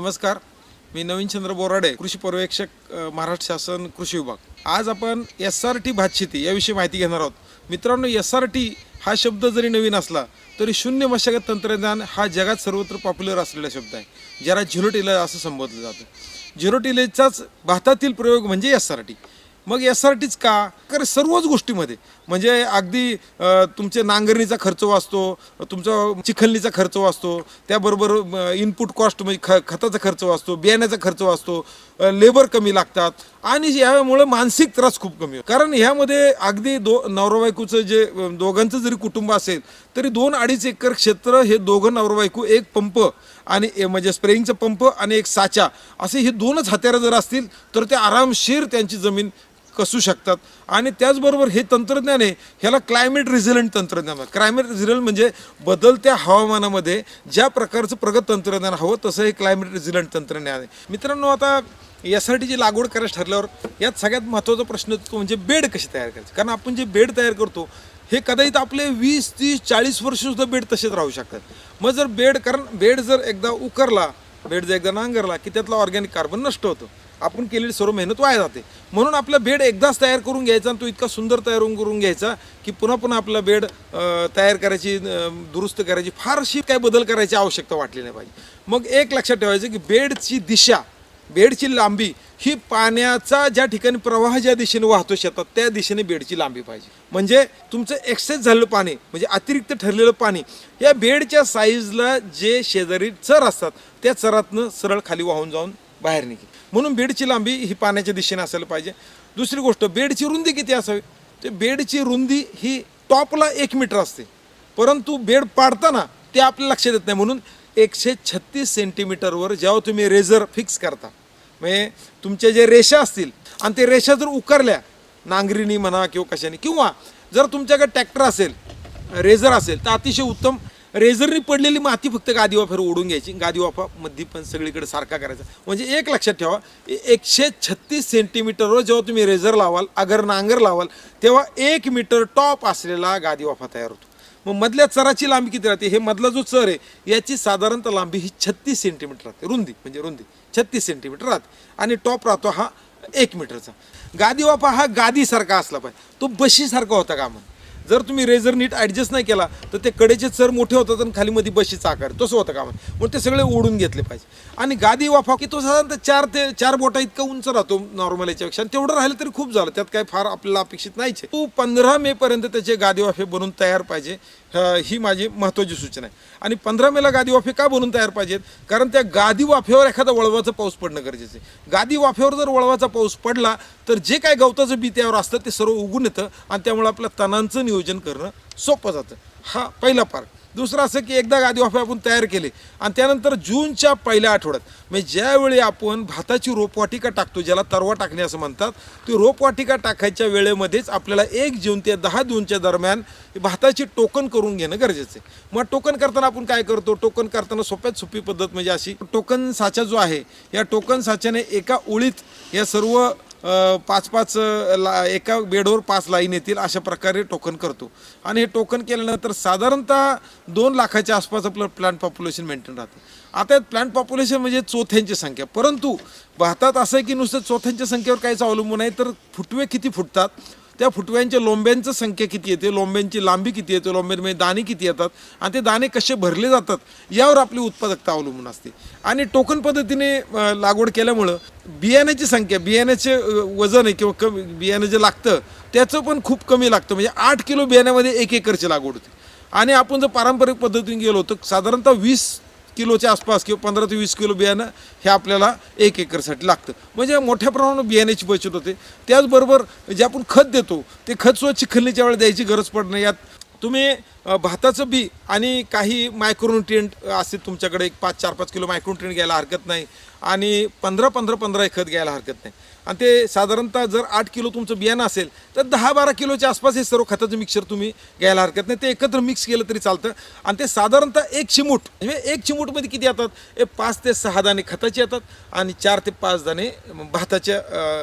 नमस्कार. मी नवीनचंद्र बोराडे कृषी पर्यवेक्षक महाराष्ट्र शासन कृषी विभाग. आज आपण एस आर टी भातशेती याविषयी माहिती घेणार आहोत. मित्रांनो एस आर टी हा शब्द जरी नवीन असला तरी शून्य मशागत तंत्रज्ञान हा जगात सर्वत्र पॉप्युलर असलेला शब्द आहे. ज्याला झिरो टिलेज असं संबोधलं जातं. झिरो टिलेजचाच भातातील प्रयोग म्हणजे एस आर टी मग एस आर टीच का? कारण सर्वच गोष्टीमध्ये. म्हणजे अगदी तुमचे नांगरणीचा खर्च वाचतो तुमचा चिखलणीचा खर्च वाचतो त्याबरोबर इनपुट कॉस्ट म्हणजे ख खताचा खर्च वाचतो बियाण्याचा खर्च वाचतो लेबर कमी लागतात आणि यामुळे मानसिक त्रास खूप कमी होतो. कारण ह्यामध्ये अगदी दो नवरा बायकोचं जे दोघांचं जरी कुटुंब असेल तरी दोन अडीच एकर क्षेत्र हे दोघं नवरा बायको एक पंप आणि ए- म्हणजे स्प्रेइंगचा पंप आणि एक साचा असे हे दोनच हत्यारं जर असतील तर ते आरामशीर त्यांची जमीन कसू शकतात. आणि त्याचबरोबर हे तंत्रज्ञान आहे ह्याला क्लायमेट रिझिलंट तंत्रज्ञान आहे क्लायमेट रिझिलंट म्हणजे बदलत्या हवामानामध्ये ज्या प्रकारचं प्रगत तंत्रज्ञान हवं तसं हे क्लायमेट रिझिलंट तंत्रज्ञान आहे. मित्रांनो आता यासाठीची लागवड करायची ठरल्यावर यात सगळ्यात महत्त्वाचा प्रश्न तो म्हणजे बेड कशी तयार करायची? कारण आपण जे बेड तयार करतो हे कदाचित आपले वीस तीस चाळीस वर्ष सुद्धा बेड तसेच राहू शकतात. मग जर बेड कारण बेड जर एकदा उकरला बेड जर एकदा नांगरला की त्यातला ऑर्गॅनिक कार्बन नष्ट होतं. आपण केलेली सर्व मेहनत वाया जाते. म्हणून आपला बेड एकदाच तयार करून घ्यायचा आणि तो इतका सुंदर तयार करून घ्यायचा की पुन्हा पुन्हा आपला बेड तयार करायची दुरुस्त करायची फारशी काय बदल करायची आवश्यकता वाटली नाही पाहिजे. मग एक लक्षात ठेवायचं की बेडची दिशा बेडची लांबी ही पाण्याचा ज्या ठिकाणी प्रवाह ज्या दिशेने वाहतो शेतात त्या दिशेने बेडची लांबी पाहिजे. म्हणजे तुमचं एक्सेस झालेलं पाणी म्हणजे अतिरिक्त ठरलेलं पाणी या बेडच्या साईजला जे शेजारी चर असतात त्या चरातनं सरळ खाली वाहून जाऊन बाहेर निघेल. म्हणून बेडची लांबी ही पाण्याच्या दिशेने असायला पाहिजे. दुसरी गोष्ट बेडची रुंदी किती असावी? ते बेडची रुंदी ही टॉपला एक मीटर असते. परंतु बेड पाडताना ते आपल्या लक्षात येत नाही. म्हणून एकशे छत्तीस सेंटीमीटरवर जेव्हा तुम्ही रेझर फिक्स करता म्हणजे तुमच्या जे रेषा असतील आणि ते रेषा जर उकरल्या नांगरीनी म्हणा किंवा कशाने किंवा जर तुमच्याकडे ट्रॅक्टर असेल रेझर असेल तर अतिशय उत्तम रेझरनी पडलेली माती फक्त गादी वाफेवर ओढून घ्यायची. गादी वाफा मध्ये पण सगळीकडे सारखा करायचा. म्हणजे एक लक्षात ठेवा एकशे छत्तीस सेंटीमीटरवर जेव्हा तुम्ही रेझर लावाल अगर नांगर लावाल तेव्हा एक मीटर टॉप असलेला गादी वाफा तयार होतो. मग मधल्या चराची लांबी किती राहते? हे मधला जो चर आहे याची साधारणतः लांबी ही छत्तीस सेंटीमीटर राहते. रुंदी म्हणजे रुंदी. छत्तीस सेंटीमीटर राहते. आणि टॉप राहतो हा एक मीटरचा. गादी वाफा हा गादीसारखा असला पाहिजे. तो बशीसारखा होता का मग? जर तुम्ही रेझर नीट ॲडजस्ट नाही केला तर ते कडेचे चर मोठे होतात आणि खालीमध्ये बशीचा आकार. तसं होतं का? म्हणून ते सगळे ओढून घेतले पाहिजे. आणि गादी वाफा की तो साधारणतः चार ते चार बोटा इतका उंच राहतो नॉर्मल याच्यापेक्षा. आणि तेवढं राहिलं तरी खूप झालं. त्यात काय फार आपल्याला अपेक्षित नाहीच तू तो पंधरा मे पर्यंत त्याचे गादी वाफे बनवून तयार पाहिजे. ही माझी महत्त्वाची सूचना आहे. आणि पंधरा मेला गादी वाफे का बनवून तयार पाहिजेत? कारण त्या गादी वाफेवर एखादा वळवाचा पाऊस पडणं गरजेचं आहे. गादी वाफेवर जर वळवाचा पाऊस पडला तर जे काय गवताचं बी त्यावर असतं ते सर्व उगून येतं. आणि त्यामुळे आपल्या तणांचं नियोजन करणं सोपं जातं. हा पहिला पार्क दुसरं असं की एकदा गादी वाफे आपण तयार केले आणि त्यानंतर जूनच्या पहिल्या आठवड्यात म्हणजे ज्यावेळी आपण भाताची रोपवाटिका टाकतो ज्याला तरवा टाकणे असं म्हणतात ती रोपवाटिका टाकायच्या वेळेमध्येच आपल्याला एक जून ते दहा जूनच्या दरम्यान भाताची टोकन करून घेणं गरजेचं आहे. मग टोकन करताना आपण काय करतो? टोकन करताना सोप्यात सोपी पद्धत म्हणजे अशी टोकन साचा जो आहे या टोकन साच्याने एका ओळीत या सर्व पाच पाच ला एका बेडवर पाच लाईन येतील अशा प्रकारे टोकन करतो. आणि हे टोकन केल्यानंतर साधारणतः दोन लाखाच्या आसपास आपलं प्लांट पॉप्युलेशन मेंटेन राहतं. आता प्लांट पॉप्युलेशन म्हणजे चोथ्यांची संख्या. परंतु भारतात असं आहे की नुसतं चोथ्यांच्या संख्येवर काहीच अवलंबून आहे तर फुटवे किती फुटतात? त्या फुटव्यांच्या लोंब्यांचं संख्या किती येते? लोंब्यांची लांबी किती येते? लोंब्यांमध्ये म्हणजे दाणे किती येतात? आणि ते दाणे कसे भरले जातात? यावर आपली उत्पादकता अवलंबून असते. आणि टोकन पद्धतीने लागवड केल्यामुळं बियाण्याची संख्या बियाण्याचे वजन आहे किंवा कमी बियाणं जे लागतं त्याचं पण खूप कमी लागतं. म्हणजे आठ किलो बियाण्यामध्ये एक एकरची लागवड होते. आणि आपण जर पारंपरिक पद्धतीने गेलो तर साधारणतः वीस किलोच्या आसपास किंवा पंधरा ते वीस किलो बियाणं हे आपल्याला एक एकरसाठी लागतं. म्हणजे मोठ्या प्रमाणात बियाण्याची बचत होते. त्याचबरोबर जे आपण खत देतो ते खत सुद्धा चिखलणीच्या वेळेला द्यायची गरज पडणं यात तुम्ही भाताचं बी आणि काही मायक्रोन्युट्रियंट असतील तुमच्याकडे एक पाच चार पाच किलो मायक्रोन्युट्रियंट घ्यायला हरकत नाही आणि पंधरा पंधरा पंधरा खत घ्यायला हरकत नाही. आणि ते साधारणतः जर आठ किलो तुमचं बियाणं असेल तर दहा बारा किलोच्या आसपास हे सर्व खताचं मिक्सर तुम्ही घ्यायला हरकत नाही. ते एकत्र मिक्स केलं तरी चालतं. आणि ते साधारणतः एक चिमूट म्हणजे एक चिमूटमध्ये किती येतात? हे पाच ते सहा दाणे खताचे येतात आणि चार ते पाच दाणे भाताच्या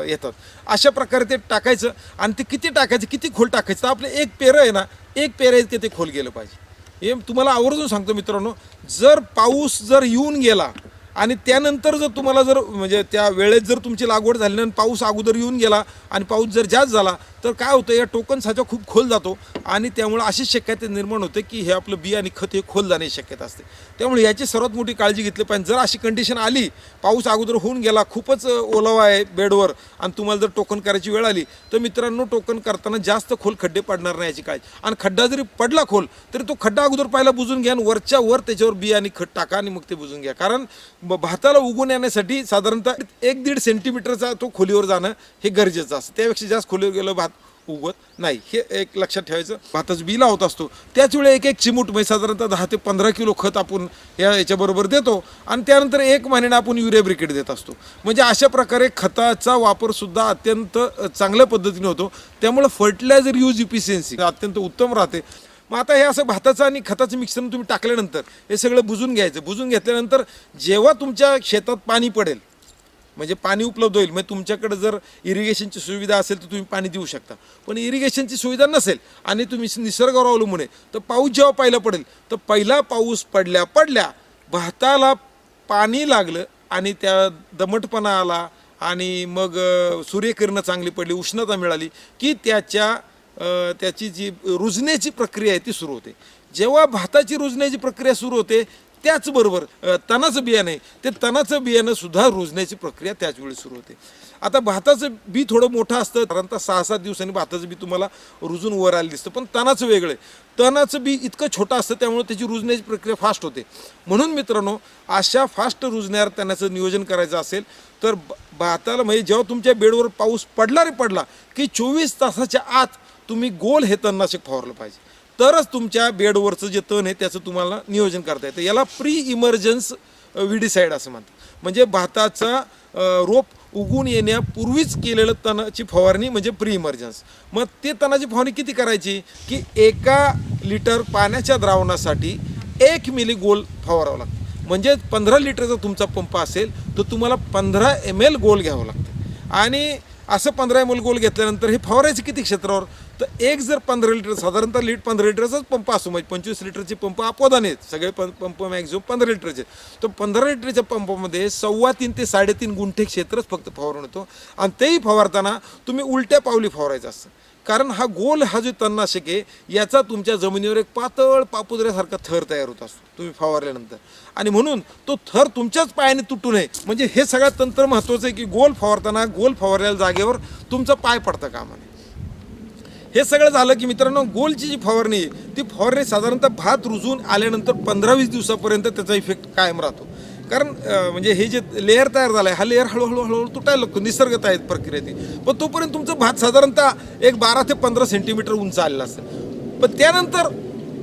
येतात. अशा प्रकारे ते टाकायचं आणि ते किती टाकायचं किती खोल टाकायचं? तर आपलं एक पेरं आहे ना एक पेरं आहे ते खोल. गेलं पाहिजे. हे तुम्हाला आवर्जून सांगतो मित्रांनो जर पाऊस जर येऊन गेला आणि त्यानंतर जर तुम्हाला जर म्हणजे त्या वेळेत जर तुमची लागवड झाली आणि पाऊस अगोदर येऊन गेला आणि पाऊस जर जास्त झाला तर काय होतं या टोकन साचा खूप खोल जातो आणि त्यामुळे अशी शक्यता निर्माण होते की हे आपलं बी आणि खत हे खोल जाण्याची शक्यता असते. त्यामुळे याची सर्वात मोठी काळजी घेतली पाहिजे. जर अशी कंडिशन आली पाऊस अगोदर होऊन गेला खूपच ओलावा आहे बेडवर आणि तुम्हाला जर टोकन करायची वेळ आली तर मित्रांनो टोकन करताना जास्त खोल खड्डे पडणार नाही याची काळजी. आणि खड्डा जरी पडला खोल तरी तो खड्डा अगोदर पहिला बुजून घ्या आणि वरच्या वर त्याच्यावर बी आणि खत टाका आणि मग ते बुजून घ्या. कारण भाताला उगून येण्यासाठी साधारणतः एक दीड सेंटीमीटरचा तो खोलीवर जाणं हे गरजेचं असतं. त्यापेक्षा जास्त खोलीवर गेलं भात उगवत नाही. हे एक लक्षात ठेवायचं. भाताचं बी लावत असतो. त्याच वेळी एक एक चिमूट म्हणजे साधारणतः दहा ते पंधरा किलो खत आपण या याच्याबरोबर देतो. आणि त्यानंतर एक महिन्याने आपण युरिया ब्रिकेट देत असतो. म्हणजे अशा प्रकारे खताचा वापरसुद्धा अत्यंत चांगल्या पद्धतीने होतो. त्यामुळे फर्टिलायझर यूज इफिशियन्सी अत्यंत उत्तम राहते. मग आता हे असं भाताचं आणि खताचं मिश्रण तुम्ही टाकल्यानंतर हे सगळं बुजून घ्यायचं. बुजून घेतल्यानंतर जेव्हा तुमच्या शेतात पाणी पडेल म्हणजे पाणी उपलब्ध होईल. म्हणजे तुमच्याकडे जर इरिगेशनची सुविधा असेल तर तुम्ही पाणी देऊ शकता. पण इरिगेशनची सुविधा नसेल आणि तुम्ही निसर्गावर अवलंबून आहे तर पाऊस जेव्हा पहिला पडेल तर पहिला पाऊस पडल्या पडल्या भाताला पाणी लागलं आणि त्या दमटपणा आला आणि मग सूर्यकिरणं चांगली पडली उष्णता मिळाली की त्याच्या त्याची जी रुजण्याची प्रक्रिया आहे ती सुरू होते. जेव्हा भाताची रुजण्याची प्रक्रिया सुरू होते त्याचबरोबर तणाचं बियाणं आहे. ते तणाचं बियाणं सुद्धा रुजण्याची प्रक्रिया त्याच वेळी सुरू होते. आता भाताचं बी थोडं मोठं असतं साधारणतः सहा सात दिवसांनी भाताचं बी तुम्हाला रुजून वर आलं दिसतं. पण तणाचं वेगळं आहे. तणाचं बी इतकं छोटं असतं त्यामुळे त्याची रुजण्याची प्रक्रिया फास्ट होते. म्हणून मित्रांनो अशा फास्ट रुजण्यावर तणाचं नियोजन करायचं असेल तर भाताला म्हणजे जेव्हा तुमच्या बेडवर पाऊस पडला रे पडला की चोवीस तासाच्या आत तुम्ही गोल हे तणनाशक फवारलं पाहिजे. तरच तुमच्या बेडवरचं जे तण आहे त्याचं तुम्हाला नियोजन करता येतं. याला प्री इमर्जन्स विडीसाईड असं म्हणतात. म्हणजे भाताचा रोप उगून येण्यापूर्वीच केलेलं तणाची फवारणी म्हणजे प्री इमर्जन्स मग ते तणाची फवारणी किती करायची? की एका लिटर पाण्याच्या द्रावणासाठी एक मिली गोल फवारावं लागतं. म्हणजे पंधरा लिटरचा तुमचा पंप असेल तर तुम्हाला पंधरा एम एल गोल घ्यावं लागतं. आणि असं पंधरा एम एल गोल घेतल्यानंतर हे फवारायचं किती क्षेत्रावर? तर एक जर पंधरा लिटर साधारणतः लीट पंधरा लिटरचाच पंप असू म्हणजे पंचवीस लिटरचे पंप अपवादाने आहेत. सगळे पं पंप मॅक्झिमम पंधरा लिटरचे तर पंधरा लिटरच्या पंपामध्ये सव्वा तीन ते साडेतीन गुंठे क्षेत्रच फक्त फवारून होतो आणि तेही फवारताना तुम्ही उलट्या पावली फवारायचं असतं. कारण हा गोल हा जो तणनाशक आहे याचा तुमच्या जमिनीवर एक पातळ पापुजऱ्यासारखा थर तयार होत असतो तुम्ही फवारल्यानंतर. आणि म्हणून तो थर तुमच्याच पायाने तुटू नये. म्हणजे हे सगळ्यात तंत्र महत्त्वाचं आहे की गोल फवारताना गोल फवारलेल्या जागेवर तुमचा पाय पडता कामा नये हे सगळं झालं की मित्रांनो गोलची जी फवारणी आहे ती फवारणी साधारणतः भात रुजून आल्यानंतर पंधरा वीस दिवसापर्यंत त्याचा इफेक्ट कायम राहतो. कारण म्हणजे हे जे लेअर तयार झालं आहे हा लेअर हळूहळू हळूहळू तुटायला लागतो निसर्गत आहे प्रक्रिया ती पण तोपर्यंत तुमचं भात साधारणतः एक बारा ते पंधरा सेंटीमीटर उंच आलेलं असतं. पण त्यानंतर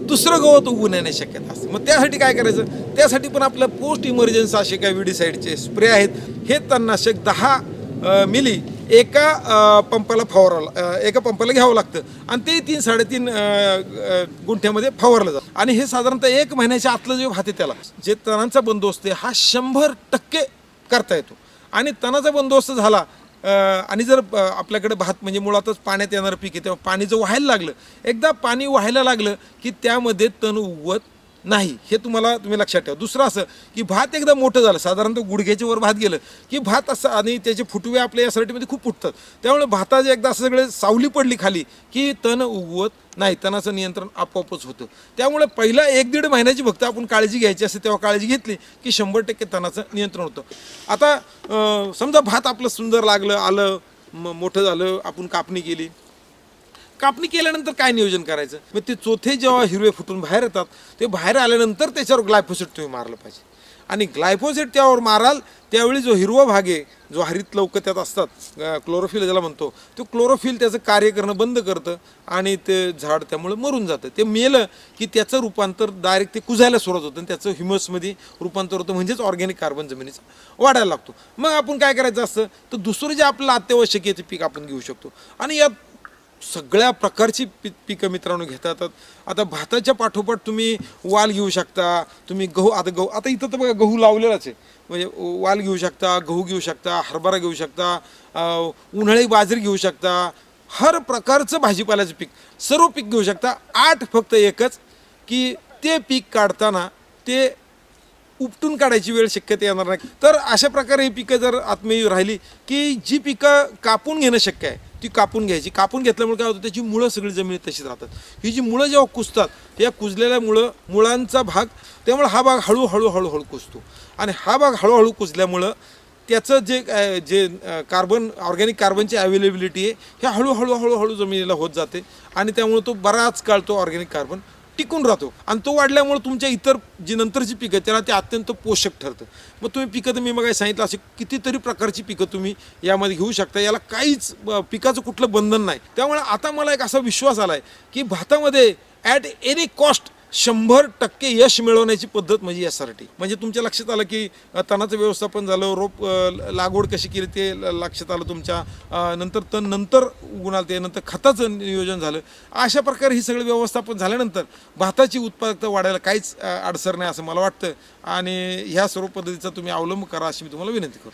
दुसरं गवत उगवून येण्याची शक्यता असते. मग त्यासाठी काय करायचं? त्यासाठी पण आपल्या पोस्ट इमर्जन्सी असे काही विडीसाईडचे स्प्रे आहेत. हे तणनाशक दहा मिली एका पंपाला फवारावं एका पंपाला घ्यावं लागतं. आणि ते तीन साडेतीन गुंठ्यामध्ये फवारलं जातं. आणि हे साधारणतः एक महिन्याच्या आतलं जे भात आहे त्याला जे तणांचा बंदोबस्त आहे हा शंभर टक्के करता येतो. आणि तणाचा बंदोबस्त झाला आणि जर आपल्याकडे भात म्हणजे मुळातच पाण्यात येणारं पीक आहे तेव्हा पाणी जर व्हायला लागलं एकदा पाणी व्हायला लागलं की त्यामध्ये तण उगवत नाही हे तुम्हाला तुम्ही लक्षात ठेवा. दुसरं असं की भात एकदा मोठं झालं साधारणतः गुडघ्याच्या वर भात गेलं की भात असं आणि त्याचे फुटवे आपल्या या सराटीमध्ये खूप फुटतात. त्यामुळे भाताचे एकदा असं सगळे सावली पडली खाली की तण उगवत नाही तणाचं नियंत्रण आपोआपच होतं. त्यामुळे पहिला एक दीड महिन्याची फक्त आपण काळजी घ्यायची असते तेव्हा काळजी घेतली की शंभर टक्के तणाचं नियंत्रण होतं. आता समजा भात आपलं सुंदर लागलं आलं मोठं झालं आपण कापणी केली. कापणी केल्यानंतर काय नियोजन करायचं? मग ते चोथे जेव्हा हिरवे फुटून बाहेर येतात ते बाहेर आल्यानंतर त्याच्यावर ग्लायफोसेट तुम्ही मारलं पाहिजे. आणि ग्लायफोसेट त्यावर माराल त्यावेळी जो हिरवा भाग आहे जो हरित लवकर त्यात असतात क्लोरोफिल ज्याला म्हणतो तो क्लोरोफिल त्याचं कार्य करणं बंद करतं आणि ते झाड त्यामुळे मरून जातं. ते मेलं की त्याचं रूपांतर डायरेक्ट ते कुजायला सुरुवात होतं आणि त्याचं ह्युमसमध्ये रूपांतर होतं म्हणजेच ऑर्गॅनिक कार्बन जमिनीचा वाढायला लागतो. मग आपण काय करायचं असतं? तर दुसरं जे आपलं अत्यावश्यक आहे ते पीक आपण घेऊ शकतो. आणि यात सगळ्या प्रकारची पी पिकं मित्रांनो घेता येतात आता भाताच्या पाठोपाठ तुम्ही वाल घेऊ शकता तुम्ही गहू आता गहू आता इथं तर बघा गहू लावलेलाच आहे. म्हणजे वाल घेऊ शकता गहू घेऊ शकता हरभरा घेऊ शकता उन्हाळी बाजरी घेऊ शकता हर प्रकारचं भाजीपाल्याचं पीक सर्व पीक घेऊ शकता. आठ फक्त एकच की ते पीक काढताना ते उपटून काढायची वेळ शक्यता येणार नाही. तर अशा प्रकारे ही पिकं जर आत्मयी राहिली की जी पिकं कापून घेणं शक्य आहे ती कापून घ्यायची. कापून घेतल्यामुळे काय होतं त्याची मुळं सगळी जमिनीत तशीच राहतात. ही जी मुळं जेव्हा कुजतात या कुजलेल्या मुळं मुळांचा भाग त्यामुळे हा भाग हळूहळू हळूहळू कुजतो. आणि हा भाग हळूहळू कुजल्यामुळं त्याचं जे जे कार्बन ऑर्गॅनिक कार्बनची अवेलेबिलिटी आहे हे हळूहळू हळूहळू जमिनीला होत जाते. आणि त्यामुळे तो बराच काळ तो ऑर्गॅनिक कार्बन टिकून राहतो. आणि तो वाढल्यामुळे तुमच्या इतर जी नंतरची पिकं त्याला ते अत्यंत पोषक ठरतं. मग तुम्ही पिकं तर मी मग सांगितलं असे कितीतरी प्रकारची पिकं तुम्ही यामध्ये घेऊ शकता. याला काहीच पिकाचं कुठलं बंधन नाही. त्यामुळे आता मला एक असा विश्वास आला आहे की भातामध्ये ॲट एनी कॉस्ट शंभर टक्के यश मिळवण्याची पद्धत म्हणजे यासाठी म्हणजे तुमच्या लक्षात आलं की तणाचं व्यवस्थापन झालं रोप लागवड कशी केली ते लक्षात आलं तुमच्या. नंतर तण नंतर उगून आलं ते नंतर खताचं नियोजन झालं. अशा प्रकारे ही सगळं व्यवस्थापन झाल्यानंतर भाताची उत्पादकता वाढायला काहीच अडसर नाही असं मला वाटतं. आणि ह्या सर्व पद्धतीचा तुम्ही अवलंब करा अशी मी तुम्हाला विनंती करतो.